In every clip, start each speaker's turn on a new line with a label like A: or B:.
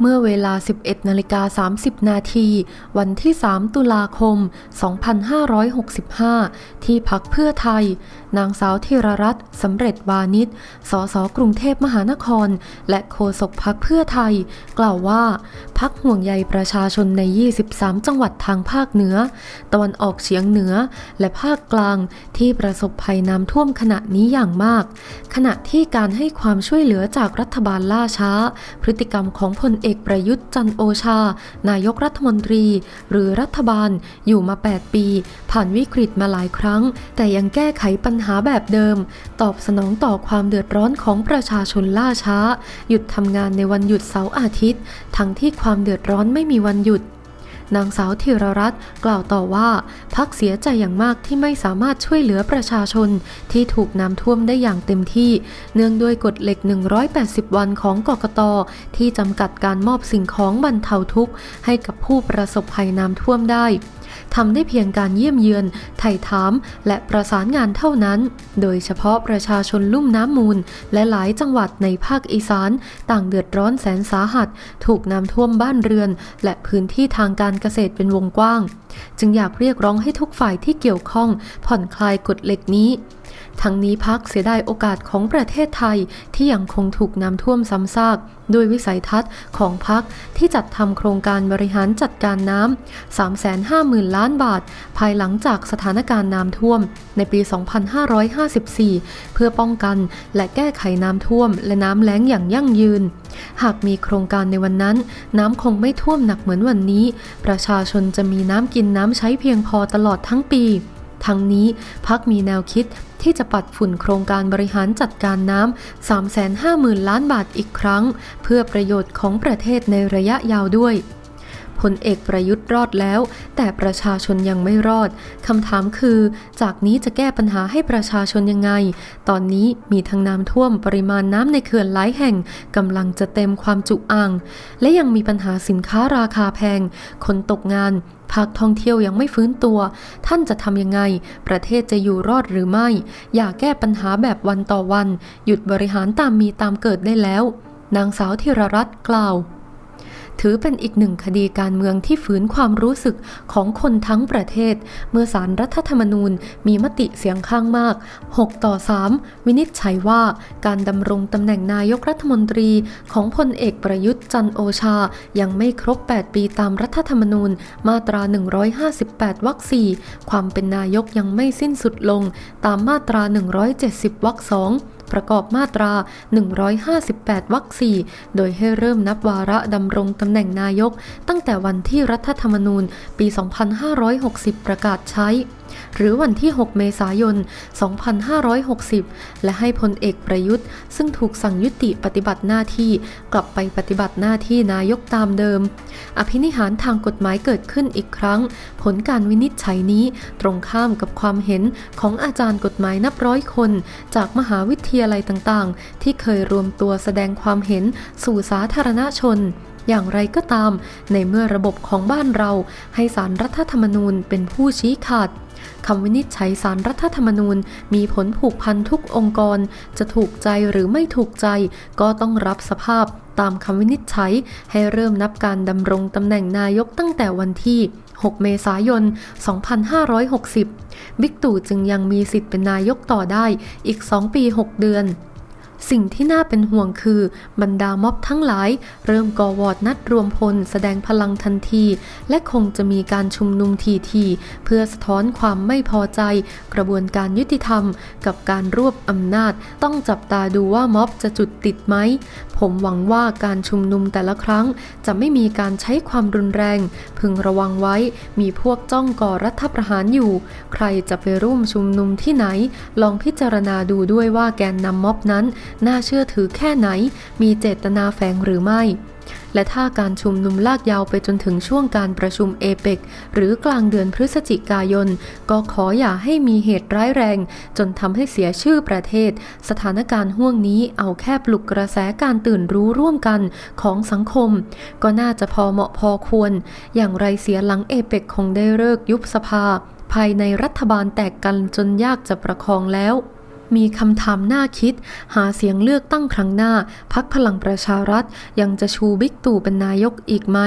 A: เมื่อเวลา 11นาฬิกา30 นาที วันที่ 3 ตุลาคม 2565 ที่พักเพื่อไทย นางสาวธีรรัตน์สำเร็จวานิชสสกรุงเทพมหานคร และโฆษกพักเพื่อไทย กล่าวว่า พักห่วงใยประชาชนใน 23 จังหวัดทางภาคเหนือ ตะวันออกเฉียงเหนือ และภาคกลางที่ประสบภัยน้ำท่วมขณะนี้อย่างมาก ขณะที่การให้ความช่วยเหลือจากรัฐบาลล่าช้า พฤติกรรมของพลเอกประยุทธ์จันโอชา นายกรัฐมนตรี หรือรัฐบาลอยู่มา 8 ปี ผ่านวิกฤตมาหลายครั้ง แต่ยังแก้ไขปัญหาแบบเดิม ตอบสนองต่อความเดือดร้อนของประชาชนล่าช้า หยุดทำงานในวันหยุดเสาร์อาทิตย์ ทั้งที่ความเดือดร้อนไม่มีวันหยุด นางสาวธีรรัตน์กล่าวต่อว่า พักเสียใจอย่างมากที่ไม่สามารถช่วยเหลือประชาชนที่ถูกน้ำท่วมได้อย่างเต็มที่ เนื่องด้วยกฎเหล็ก 180 วันของกกตที่จำกัดการมอบสิ่งของบรรเทาทุกข์ให้กับผู้ประสบภัยน้ำท่วมได้ ทำได้เพียงการเยี่ยมเยือนไถ่ถาม และประสานงานเท่านั้น โดยเฉพาะประชาชนลุ่มน้ำมูล และหลายจังหวัดในภาคอีสาน ต่างเดือดร้อนแสนสาหัส ถูกน้ำท่วมบ้านเรือน และพื้นที่ทางการเกษตรเป็นวงกว้าง จึงอยากเรียกร้องให้ทุกฝ่ายที่เกี่ยวข้อง ผ่อนคลายกฎเหล็กนี้ ทั้งนี้พักเสียดายโอกาสของประเทศไทยที่ยังคงถูกน้ำท่วมซ้ำซากด้วยวิสัยทัศน์ของพักที่จัดทำโครงการบริหารจัดการน้ำ 350,000 ล้านบาท ภายหลังจากสถานการณ์น้ำท่วม ในปี 2554 เพื่อป้องกันและแก้ไขน้ำท่วม และน้ำแล้งอย่างยั่งยืน หากมีโครงการในวันนั้น น้ำคงไม่ท่วมหนักเหมือนวันนี้ ประชาชนจะมีน้ำกินน้ำใช้เพียงพอตลอดทั้งปี ทั้งนี้พักมีแนวคิดที่จะปัดฝุ่นโครงการบริหารจัดการน้ำ350,000 ล้านบาทอีกครั้ง เพื่อประโยชน์ของประเทศในระยะยาวด้วย พลเอกประยุทธ์รอดแล้ว แต่ประชาชนยังไม่รอดคำถามคือ จากนี้จะแก้ปัญหาให้ประชาชนยังไง ตอนนี้มีทั้งน้ำท่วมปริมาณน้ำในเขื่อนหลายแห่งกำลังจะเต็มความจุอ่าง และยังมีปัญหาสินค้าราคาแพง คนตกงานภาคท่องเที่ยวยังไม่ฟื้นตัว ท่านจะทำยังไง ประเทศจะอยู่รอดหรือไม่ อย่าแก้ปัญหาแบบวันต่อวัน หยุดบริหารตามมีตามเกิดได้แล้ว นางสาวธีรรัตน์กล่าว ถือเป็นอีกหนึ่งคดีการเมืองที่ฝืนความรู้สึกของคนทั้งประเทศ เมื่อสารรัฐธรรมนูญมีมติเสียงข้างมาก 6 ต่อ 3 วินิจฉัยว่าการดำรงตำแหน่งนายกรัฐมนตรีของพลเอกประยุทธ์จันโอชา ยังไม่ครบ 8 ปีตามรัฐธรรมนูญมาตรา 158 วรรค 4 ความเป็นนายกยังไม่สิ้นสุดลงตามมาตรา 170 วรรค 2 ประกอบมาตรา 158 วรรค 4 โดยให้เริ่มนับวาระดำรงตำแหน่งนายก ตั้งแต่วันที่รัฐธรรมนูญปี 2560 ประกาศใช้หรือวันที่ 6 เมษายน 2560 และให้พลเอกประยุทธ์ ซึ่งถูกสั่งยุติปฏิบัติหน้าที่กลับไปปฏิบัติหน้าที่นายกตามเดิม อภินิหารทางกฎหมายเกิดขึ้นอีกครั้ง ผลการวินิจฉัยนี้ตรงข้ามกับความเห็นของอาจารย์กฎหมายนับร้อยคน จากมหาวิทยาลัยต่างๆ ที่เคยรวมตัวแสดงความเห็นสู่สาธารณชนอย่างไรก็ตาม ในเมื่อระบบของบ้านเราให้สารรัฐธรรมนูญเป็นผู้ชี้ขาด คำวินิจฉัยสารรัฐธรรมนูญ มีผลผูกพันทุกองค์กร จะถูกใจหรือไม่ถูกใจ ก็ต้องรับสภาพตามคำวินิจฉัย ให้เริ่มนับการดำรงตำแหน่งนายกตั้งแต่วันที่ 6 เมษายน 2560 บิ๊กตู่จึงยังมีสิทธิ์เป็นนายกต่อได้อีก 2 ปี 6 เดือน สิ่งที่น่าเป็นห่วงคือบรรดาม็อบทั้งหลาย เริ่มก่อวอดนัดรวมพล แสดงพลังทันที และคงจะมีการชุมนุมทีๆเพื่อสะท้อนความไม่พอใจ กระบวนการยุติธรรม กับการรวบอำนาจ ต้องจับตาดูว่าม็อบจะจุดติดไหม ผมหวังว่าการชุมนุมแต่ละครั้ง จะไม่มีการใช้ความรุนแรง พึงระวังไว้ มีพวกจ้องก่อรัฐประหารอยู่ ใครจะไปร่วมชุมนุมที่ไหน ลองพิจารณาดูด้วยว่าแกนนำม็อบนั้นน่าเชื่อถือแค่ไหน มีเจตนาแฝงหรือไม่ และถ้าการชุมนุมลากยาวไปจนถึงช่วงการประชุมเอเปกหรือกลางเดือนพฤศจิกายน ก็ขออย่าให้มีเหตุร้ายแรง จนทำให้เสียชื่อประเทศ สถานการณ์ห่วงนี้เอาแค่ปลุกกระแสการตื่นรู้ร่วมกันของสังคม ก็น่าจะพอเหมาะพอควร อย่างไรเสียหลังเอเปกคงได้เลิกยุบสภาภายในรัฐบาลแตกกันจนยากจะประคองแล้ว มีคำถามน่าคิด หาเสียงเลือกตั้งครั้งหน้า พักพลังประชารัฐ ยังจะชูบิ๊กตู่เป็นนายกอีกไหม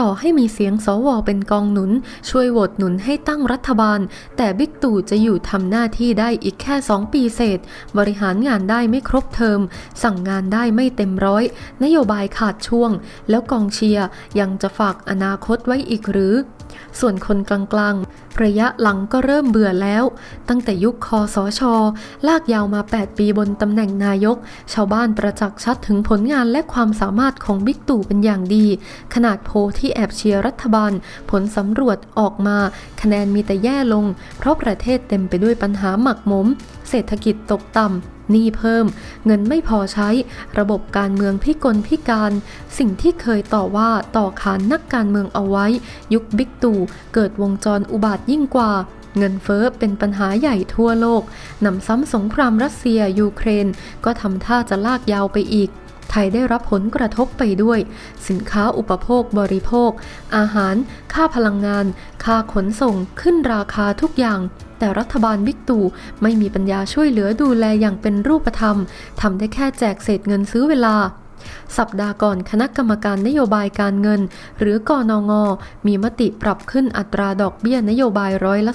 A: ต่อให้มีเสียงสวเป็นกองหนุน ช่วยโหวตหนุนให้ตั้งรัฐบาล แต่บิ๊กตู่จะอยู่ทำหน้าที่ได้อีกแค่ 2 ปีเศษ บริหารงานได้ไม่ครบเทอม สั่งงานได้ไม่เต็มร้อย นโยบายขาดช่วง แล้วกองเชียร์ยังจะฝากอนาคตไว้อีกหรือ ส่วนคนกลางๆ ระยะหลังก็เริ่มเบื่อแล้ว ตั้งแต่ยุคคอสอชอลากยาวมา 8 ปีบนตำแหน่งนายก ชาวบ้านประจักษ์ชัดถึงผลงานและความสามารถของบิ๊กตู่เป็นอย่างดี ขนาดโพลที่แอบเชียร์รัฐบาล ผลสำรวจออกมา คะแนนมีแต่แย่ลง เพราะประเทศเต็มไปด้วยปัญหาหมักหมม เศรษฐกิจตกต่ำหนี้เพิ่ม เงินไม่พอใช้ ระบบการเมืองพิกลพิการ สิ่งที่เคยต่อว่าต่อขานนักการเมืองเอาไว้ ยุคบิ๊กตู่เกิดวงจรอุบาทยิ่งกว่า เงินเฟ้อเป็นปัญหาใหญ่ทั่วโลกนำซ้ำสงครามรัสเซียยูเครน ก็ทำท่าจะลากยาวไปอีก ไทยได้รับผลกระทบไปด้วย สินค้าอุปโภคบริโภค อาหาร ค่าพลังงาน ค่าขนส่งขึ้นราคาทุกอย่างแต่รัฐบาลบิ๊กตู่ไม่มีปัญญาช่วยเหลือดูแลอย่างเป็นรูปธรรม ทำได้แค่แจกเศษเงินซื้อเวลา สัปดาห์ก่อนคณะกรรมการนโยบายการเงิน หรือกอนง มีมติปรับขึ้นอัตราดอกเบี้ยนโยบายร้อยละ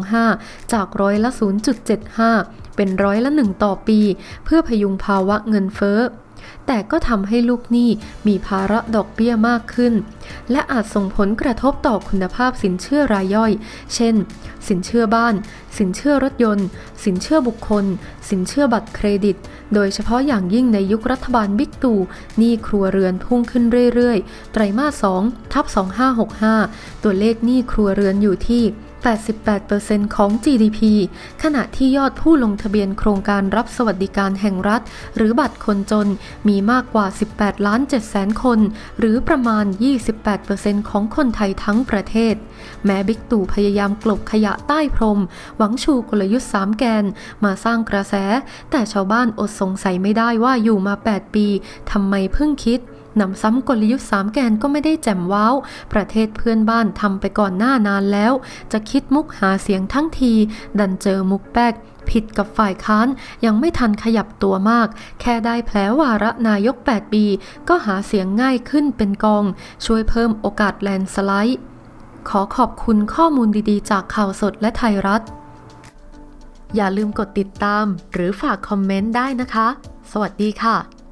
A: 0.25 จากร้อยละ 0.75 เป็นร้อยละ1ต่อปี เพื่อพยุงภาวะเงินเฟ้อ แต่ก็ทำให้ลูกหนี้มีภาระดอกเบี้ยมากขึ้น และอาจส่งผลกระทบต่อคุณภาพสินเชื่อรายย่อย เช่น สินเชื่อบ้าน สินเชื่อรถยนต์ สินเชื่อบุคคล สินเชื่อบัตรเครดิต โดยเฉพาะอย่างยิ่งในยุครัฐบาลบิ๊กตู่หนี้ครัวเรือนพุ่งขึ้นเรื่อยๆ ไตรมาส2ทับ2565 ตัวเลขหนี้ครัวเรือนอยู่ที่ 88%ของ GDP ขณะที่ยอดผู้ลงทะเบียนโครงการรับสวัสดิการแห่งรัฐ หรือบัตรคนจนมีมากกว่า 18 ล้าน7แสนคน หรือประมาณ 28%ของคนไทยทั้งประเทศ แม้บิ๊กตู่พยายามกลบขยะใต้พรม หวังชูกลยุทธ์ 3 แกน มาสร้างกระแส แต่ชาวบ้านอดสงสัยไม่ได้ว่าอยู่มา 8 ปีทำไมเพิ่งคิด นำซ้ำกลยุทธ์สามแกนก็ไม่ได้แจ่มว้าว ประเทศเพื่อนบ้านทำไปก่อนหน้านานแล้ว จะคิดมุกหาเสียงทั้งที ดันเจอมุกแป๊กผิดกับฝ่ายค้านยังไม่ทันขยับตัวมาก แค่ได้แผลวาระนายก 8 ปี ก็หาเสียงง่ายขึ้นเป็นกอง ช่วยเพิ่มโอกาสแลนสไลด์ ขอขอบคุณข้อมูลดีๆ จากข่าวสดและไทยรัฐ อย่าลืมกดติดตาม หรือฝากคอมเมนต์ได้นะคะ สวัสดีค่ะ